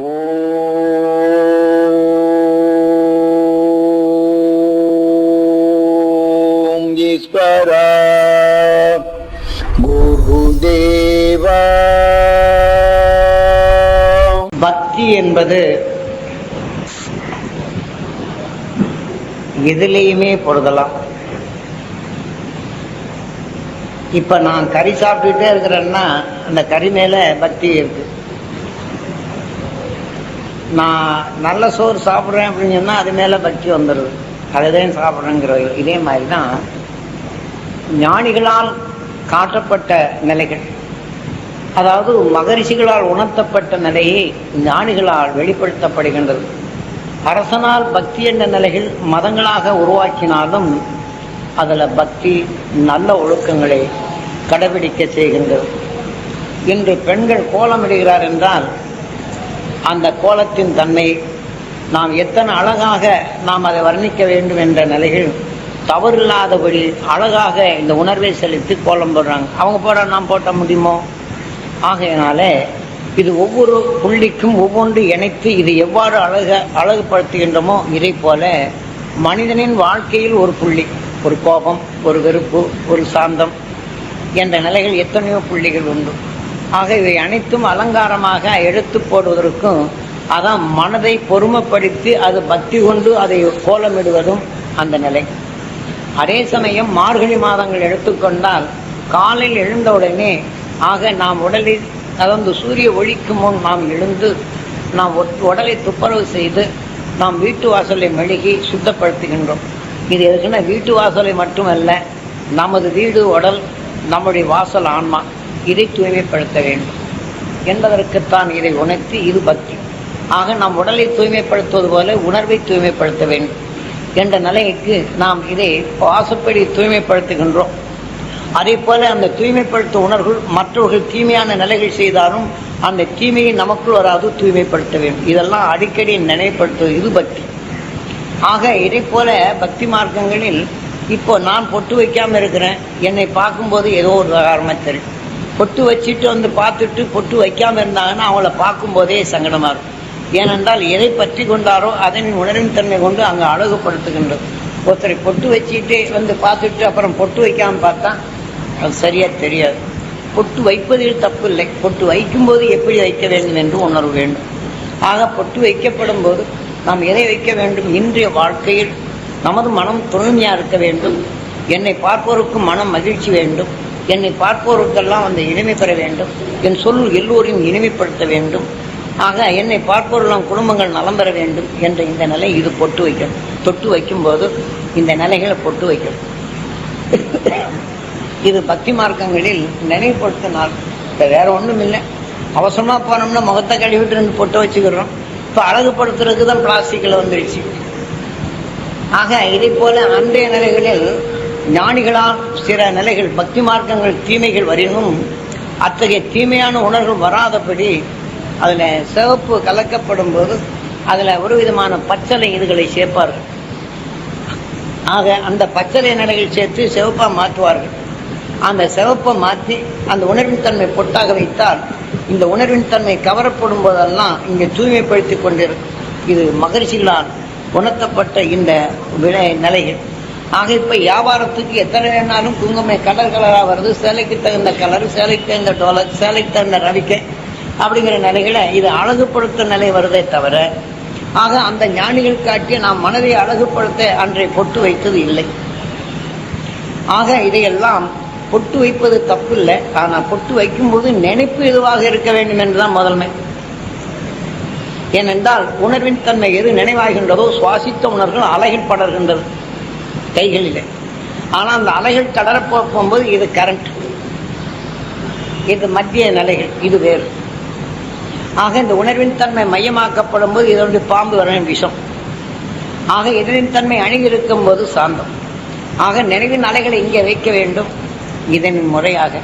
ஓம் ஈஸ்வர பக்தி என்பது எதுலேயுமே பொருதலாம். இப்ப நான் கறி சாப்பிட்டுட்டே இருக்கிறேன்னா அந்த கறி மேல பக்தி இருக்கு. நான் நல்ல சோறு சாப்பிட்றேன் அப்படின்னு சொன்னால் அது மேலே பக்தி வந்துடுது அதுதான் சாப்பிட்றேங்கிறது. இதே மாதிரி தான் ஞானிகளால் காட்டப்பட்ட நிலைகள். அதாவது மகரிஷிகளால் உணர்த்தப்பட்ட நிலையை ஞானிகளால் வெளிப்படுத்தப்படுகின்றது. அரசனால் பக்தி என்ற நிலைகள் மதங்களாக உருவாக்கினாலும் அதில் பக்தி நல்ல ஒழுக்கங்களை கடைபிடிக்க செய்கின்றது. இன்று பெண்கள் கோலமிடுகிறார் என்றால் அந்த கோலத்தின் தன்மை நாம் எத்தனை அழகாக நாம் அதை வர்ணிக்க வேண்டும் என்ற நிலைகள் தவறில்லாதபடி அழகாக இந்த உணர்வை செலுத்தி கோலம் போடுறாங்க. அவங்க போட நாம் போட்ட முடியுமோ? ஆகையினால இது ஒவ்வொரு புள்ளிக்கும் ஒவ்வொன்று இணைத்து இது எவ்வாறு அழக அழகுபடுத்துகின்றமோ இதை போல மனிதனின் வாழ்க்கையில் ஒரு புள்ளி ஒரு கோபம் ஒரு வெறுப்பு ஒரு சாந்தம் என்ற நிலைகள் எத்தனையோ புள்ளிகள் உண்டு. ஆக இவை அனைத்தும் அலங்காரமாக எடுத்து போடுவதற்கும் அதான் மனதை பொறுமைப்படுத்தி அது பக்தி கொண்டு அதை கோலமிடுவதும் அந்த நிலை. அதே சமயம் மார்கழி மாதங்கள் எடுத்துக்கொண்டால் காலையில் எழுந்தவுடனே ஆக நாம் உடலில் அதாவது சூரிய ஒளிக்கு முன் நாம் எழுந்து நாம் உடலை துப்புரவு செய்து நாம் வீட்டு வாசலை மெழுகி சுத்தப்படுத்துகின்றோம். இது எதுக்குன்னா வீட்டு வாசலை மட்டுமல்ல நமது வீடு உடல் நம்முடைய வாசல் ஆன்மா. இதை தூய்மைப்படுத்த வேண்டும். என்பதற்குத்தான் இதை உணர்த்தி இது பக்தி. ஆக நாம் உடலை தூய்மைப்படுத்துவது போல உணர்வை தூய்மைப்படுத்த வேண்டும். என்ற நிலைக்கு நாம் இதை வாசப்படி தூய்மைப்படுத்துகின்றோம். அதே போல அந்த தூய்மைப்படுத்தும் உணர்வுகள் மற்றவர்கள் தீமையான நிலைகள் செய்தாலும் அந்த தீமையை நமக்குள் வராது தூய்மைப்படுத்த வேண்டும். இதெல்லாம் அடிக்கடி நினைவுபடுத்துவது இது பக்தி. ஆக இதை போல பக்தி மார்க்கங்களில் இப்போ நான் பொட்டு வைக்காமல் இருக்கிறேன். என்னை பார்க்கும்போது ஏதோ ஒரு காரணமா தெரியும். பொட்டு வச்சுட்டு வந்து பார்த்துட்டு பொட்டு வைக்காமல் இருந்தாங்கன்னா அவங்கள பார்க்கும்போதே சங்கடமாக இருக்கும். ஏனென்றால் எதை பற்றி கொண்டாரோ அதன் உணர்வின் தன்மை கொண்டு அங்கே அழகுபடுத்துகின்றது ஒருத்தரை பொட்டு வச்சுட்டு வந்து பார்த்துட்டு அப்புறம் பொட்டு வைக்காமல் பார்த்தா அது சரியாக தெரியாது. பொட்டு வைப்பதில் தப்பு இல்லை பொட்டு வைக்கும்போது எப்படி வைக்க வேண்டும் என்று உணர்வு வேண்டும். ஆக பொட்டு வைக்கப்படும் போது நாம் எதை வைக்க வேண்டும்? இன்றைய வாழ்க்கையில் நமது மனம் தூய்மையா இருக்க வேண்டும். என்னை பார்ப்போருக்கு மனம் மகிழ்ச்சி வேண்டும். என்னை பார்ப்போருக்கெல்லாம் அந்த இனிமை பெற வேண்டும். என் சொல் எல்லோரையும் இனிமைப்படுத்த வேண்டும். ஆக என்னை பார்ப்போரெல்லாம் குடும்பங்கள் நலம் பெற வேண்டும் என்ற இந்த நிலை இது பொட்டு வைக்கணும் தொட்டு வைக்கும்போது இந்த நிலைகளை பொட்டு வைக்கணும் இது பக்தி மார்க்கங்களில் நினைவுபடுத்தினால் இப்போ வேற ஒன்றும் இல்லை. அவசரமாக போனோம்னா முகத்தை கழுவிட்டு இருந்து பொட்டு வச்சுக்கிறோம். இப்போ அழகுபடுத்துறதுக்கு தான் பிளாஸ்டிக்கில் வந்துடுச்சு ஆக இதை போல அன்றைய நிலைகளில் ஞானிகளால் சில நிலைகள் பக்தி மார்க்கங்கள் தீமைகள் வரினும் அத்தகைய தீமையான உணர்வுகள் வராதபடி அதில் சிவப்பு கலக்கப்படும் போது அதில் ஒரு விதமான பச்சளை இதுகளை சேர்ப்பார்கள். ஆக அந்த பச்சளை நிலைகள் சேர்த்து சிவப்பாக மாற்றுவார்கள். அந்த சிவப்பை மாற்றி அந்த உணர்வின் தன்மை பொட்டாக வைத்தால் இந்த உணர்வின் தன்மை கவரப்படும் போதெல்லாம் இங்கே தூய்மைப்படுத்தி கொண்டிருக்கும் இது மகரிஷிகளால் உணர்த்தப்பட்ட இந்த விளை நிலைகள். ஆக இப்போ வியாபாரத்துக்கு எத்தனை வேணாலும் குங்குமை கலர் கலராக வருது சேலைக்கு தகுந்த கலர் சேலைக்கு தகுந்த டோலர் சேலைக்கு தகுந்த ரவிக்கை அப்படிங்கிற நிலைகளை இது அழகுபடுத்தும் நிலை வருதே தவிர ஆக அந்த ஞானிகள் காட்டிய நாம் மனதை அழகுபடுத்த அன்றை பொட்டு வைத்தது இல்லை. ஆக இதையெல்லாம் பொட்டு வைப்பது தப்பு இல்லை ஆனால் பொட்டு வைக்கும்போது நினைப்பு எதுவாக இருக்க வேண்டும் என்றுதான் முதன்மை. ஏனென்றால் உணர்வின் தன்மை எது நினைவாகின்றதோ சுவாசித்த உணர்வுகள் அலைகள் படர்கின்றது. கைகளில் ஆனால் அந்த அலைகள் கடறப் போகும்போது இது கரண்ட் இது மத்திய நிலைகள் இது வேறு. ஆக இந்த உணர்வின் தன்மை மையமாக்கப்படும் போது இதனுடைய பாம்பு வர விஷம். ஆக இதனின் தன்மை அணுகிருக்கும் போது சாந்தம். ஆக நினைவின் அலைகளை இங்கே வைக்க வேண்டும். இதன் முறையாக.